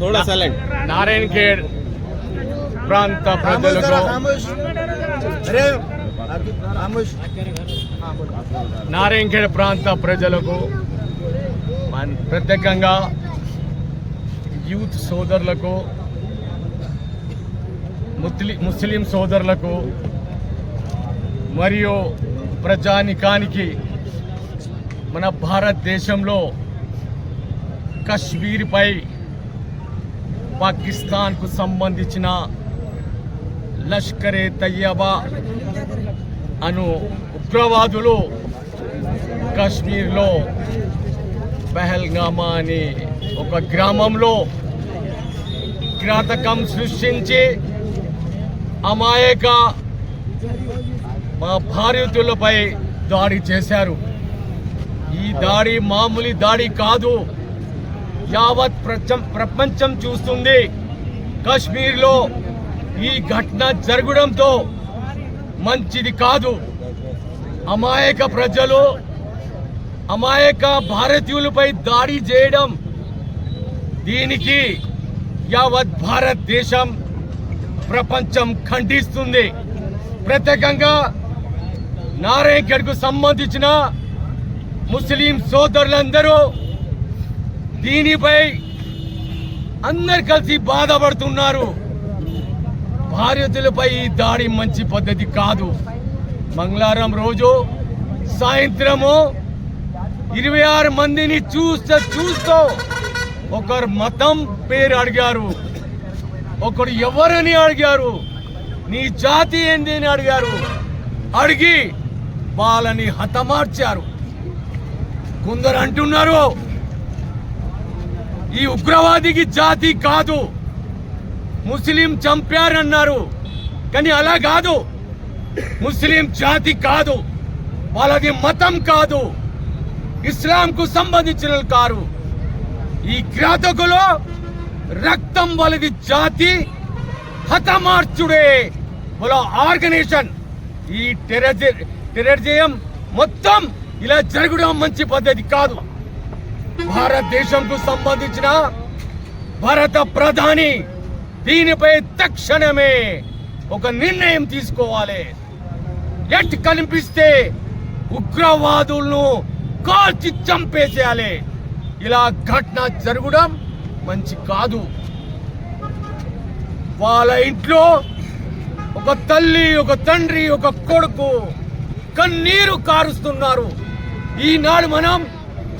थोड़ा साइलेंट నారాయణ ఖేడ్ ప్రాంత ప్రజలకు అరే రామోష్ నారాయణ ఖేడ్ ప్రాంత ప్రజలకు మన- ప్రత్యేకంగా యూత్ సోదరులకు ముస్లి ముస్లిం సోదరులకు మరియు ప్రజానికానికి మన భారతదేశంలో కశ్మీర్పై పాకిస్తాన్కు సంబంధించిన లష్కరే తయ్యబా అను ఉగ్రవాదులు కాశ్మీర్లో పెహల్గామా అని ఒక గ్రామంలో కిరాతకం సృష్టించి అమాయక మా భారతీయులపై దాడి చేశారు. ఈ దాడి మామూలు దాడి కాదు. యావత్ ప్రపంచం ప్రపంచం చూస్తుంది. కాశ్మీర్లో ఈ ఘటన జరగడంతో మంచిది కాదు. అమాయక ప్రజలు అమాయక భారతీయులపై దాడి చేయడం దీనికి యావత్ భారతదేశం ప్రపంచం ఖండిస్తుంది. ప్రత్యేకంగా నారాయణగఢ్కు సంబంధించిన ముస్లిం సోదరులందరూ దీనిపై అందరు కలిసి బాధపడుతున్నారు. భారతీయులపై ఈ దాడి మంచి పద్ధతి కాదు. మంగళవారం రోజు సాయంత్రము ఇరవై ఆరు మందిని చూస్తే చూస్తూ ఒకరు మతం పేరు అడిగారు. ఒకడు ఎవరని అడిగారు. నీ జాతి ఏంది అని అడిగారు. అడిగి వాళ్ళని హతమార్చారు. కొందరు అంటున్నారు ఈ ఉగ్రవాదికి జాతి కాదు. ముస్లిం చంపారన్నారు. కానీ అలా కాదు. ముస్లిం జాతి కాదు. వాళ్ళది మతం కాదు. ఇస్లాంకు సంబంధించిన కారు. ఈ ఘాతకులు రక్తం వాళ్ళది జాతి హతమార్చుడే. వాళ్ళ ఆర్గనైజేషన్ ఈ టెర్రజి టెర్రరిజం మొత్తం ఇలా జరగడం మంచి పద్ధతి కాదు. భారతదేశంకు సంబంధించిన భారత ప్రధాని దీనిపై తక్షణమే ఒక నిర్ణయం తీసుకోవాలి. ఎట్ కనిపిస్తే ఉగ్రవాదులను కాల్చి చంపేసేయాలి. ఇలా ఘటన జరగడం మంచి కాదు. వాళ్ళ ఇంట్లో ఒక తల్లి ఒక తండ్రి ఒక కొడుకు కన్నీరు కారుస్తున్నారు. ఈనాడు మనం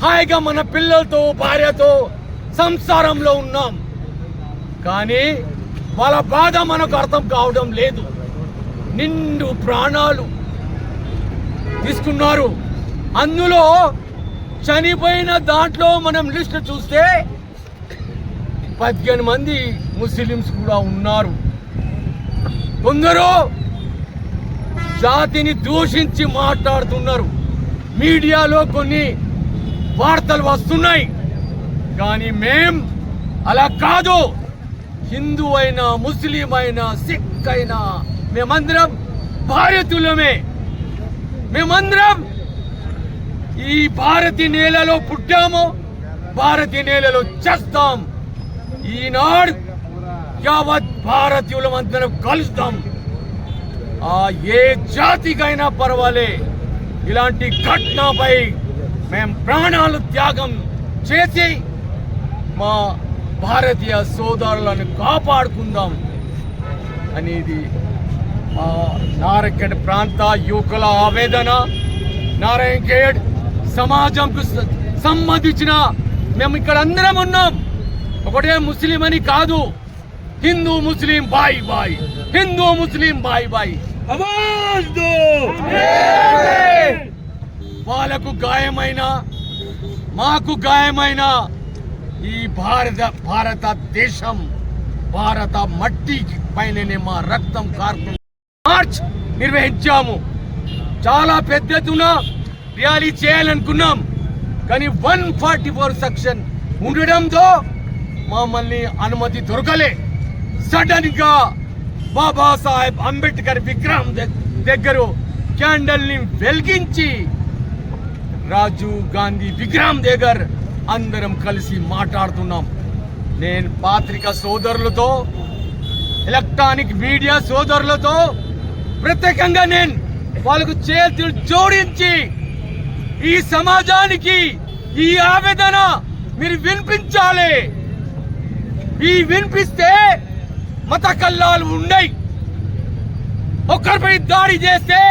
హాయిగా మన పిల్లలతో భార్యతో సంసారంలో ఉన్నాం. కానీ వాళ్ళ బాధ మనకు అర్థం కావడం లేదు. నిండు ప్రాణాలు తీసుకున్నారు. అందులో చనిపోయిన దాంట్లో మనం లిస్ట్ చూస్తే పదిహేను మంది ముస్లిమ్స్ కూడా ఉన్నారు. కొందరు జాతిని దూషించి మాట్లాడుతున్నారు. మీడియాలో కొన్ని వార్తలు వస్తున్నాయి. కానీ మేం అలా కాదు. హిందూ అయినా ముస్లిం అయినా సిక్ అయినా మేమందరం భారతీయులమే. మేమందరం ఈ భారతీయ నేలలో పుట్టాము. భారతీయ నేలలో చేస్తాం. ఈనాడు యావత్ భారతీయులం అందరం కలుస్తాం. ఆ ఏ జాతికైనా పర్వాలే. ఇలాంటి ఘటనపై మేం ప్రాణాలు త్యాగం చేసి మా భారతీయ సోదరులను కాపాడుకుందాం అనేది మా నారాయణఖేడ్ ప్రాంత యువకుల ఆవేదన నారాయణఖేడ్ సమాజంకు స- సంబంధించిన మేము ఇక్కడ అందరం ఉన్నాం ఒకటే ముస్లిం అని కాదు హిందూ ముస్లిం బాయ్ బాయ్ హిందూ ముస్లిం బాయ్ బాయ్ आवाज दो వాళ్ళకు గాయమైన మాకు గాయమైన ఈ భారత భారతదేశం భారత మట్టి పైననే మా రక్తం కారుతుంది మార్చ్ నిర్వహించాము. చాలా పెద్ద ఎత్తున ర్యాలీ చేయాలనుకున్నాం. కానీ వన్ ఫార్టీ ఫోర్ సెక్షన్ ఉండడంతో మమ్మల్ని అనుమతి దొరకలే. సడన్గా బాబాసాహెబ్ అంబేద్కర్ విగ్రహం దగ్గర క్యాండల్ని వెలిగించి రాజీవ్ గాంధీ విగ్రహం దగ్గర అందరం కలిసి మాట్లాడుతున్నాం. నేను పాత్రిక సోదరులతో ఎలక్ట్రానిక్ మీడియా సోదరులతో ప్రత్యేకంగా నేను వాళ్ళకు చేతులు జోడించి ఈ సమాజానికి ఈ ఆవేదన మీరు వినిపించాలి. ఈ వినిపిస్తే మత కల్లాలు ఉండయి. ఒకరిపై దాడి చేస్తే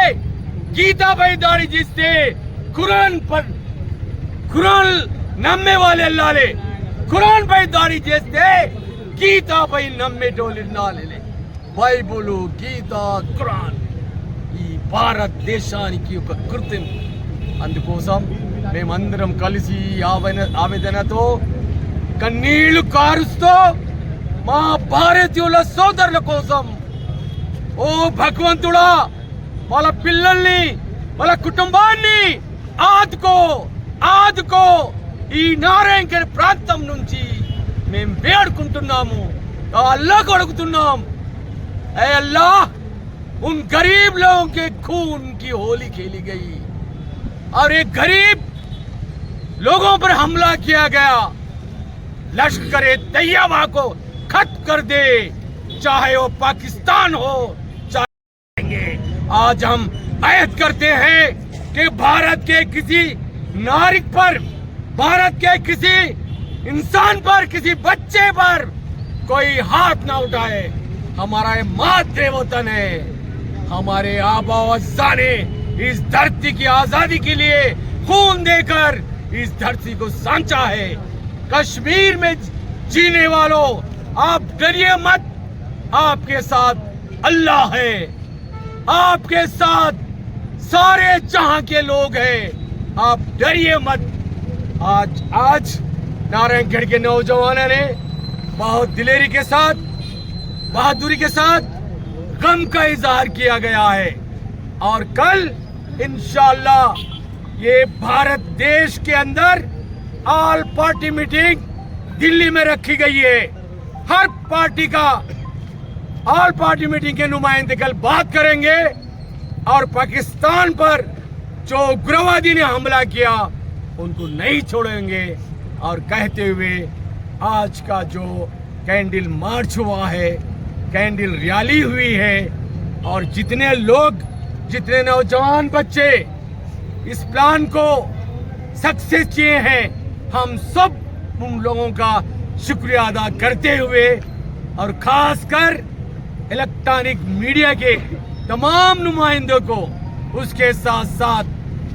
గీతాపై దాడి చేస్తే ఖురాన్ పర్ ఖురాన్ నమ్మే వాళ్ళు వెళ్ళాలి. ఖురాన్ పై దాడి చేస్తే గీతాపై నమ్మేటోళ్ళు వెళ్ళాలి. బైబుల్ గీత ఖురాన్ ఈ భారతదేశానికి ఒక గుర్తింపు అందుకోసం మేమందరం కలిసి ఆవేదన ఆవేదనతో కన్నీళ్ళు కారుస్తూ మా భారతీయుల సోదరుల కోసం ఓ భగవంతుడా వాళ్ళ పిల్లల్ని వాళ్ళ కుటుంబాన్ని ఆదుకో ఆదుకో ఈ నారాయణఖేడ్ ప్రాంతం నుంచి మేము వేడుకుంటున్నాము ఆ అల్లాహ్ అడుగుతున్నాం ఏ अल्लाह उन गरीब लोगों के खून की होली खेली गई और एक गरीब लोगों पर हमला किया गया लश्कर तैयबा को खत्म कर दे चाहे वो पाकिस्तान हो चाहे आज हम आयत करते हैं कि भारत के किसी नागरिक पर, भारत के किसी इंसान पर, किसी बच्चे पर कोई हाथ ना उठाए। हमारा मातृ वतन है। हमारे आबा ने इस धरती की आज़ादी के लिए खून देकर इस धरती को सांचा है। कश्मीर में जीने वालों, आप डरिए मत। आपके साथ अल्लाह है। आपके साथ सारे जहाँ के लोग हैं, आप डरिए मत। आज आज नारायणगढ़ के नौजवानों ने बहुत दिलेरी के साथ, बहादुरी के साथ गम का इजहार किया गया है। और कल, इंशाल्लाह, ये भारत देश के अंदर ऑल पार्टी मीटिंग दिल्ली में रखी गई है। हर पार्टी का ऑल पार्टी मीटिंग के नुमाइंदे कल बात करेंगे। और पाकिस्तान पर जो उग्रवादी ने हमला किया, उनको नहीं छोड़ेंगे। और कहते हुए, आज का जो कैंडल मार्च हुआ है, कैंडल रैली हुई है, और जितने लोग, जितने नौजवान बच्चे इस प्लान को सक्सेस किए हैं, हम सब उन लोगों का शुक्रिया अदा करते हुए और खासकर इलेक्ट्रॉनिक मीडिया के तमाम नुमाइंदों को, उसके साथ साथ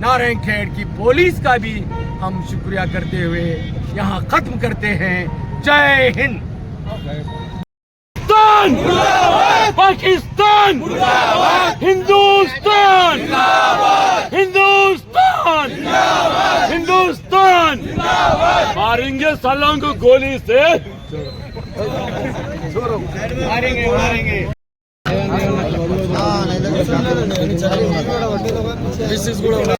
नारायण खेड़ की पुलिस का भी हम शुक्रिया करते हुए यहाँ खत्म करते हैं। जय हिंद। पाकिस्तान! हिंदुस्तान! हिंदुस्तान! हिंदुस्तान! मारेंगे सलाम को गोली से। मारेंगे मारेंगे। ఆ, కూడా ఉన్నాయి.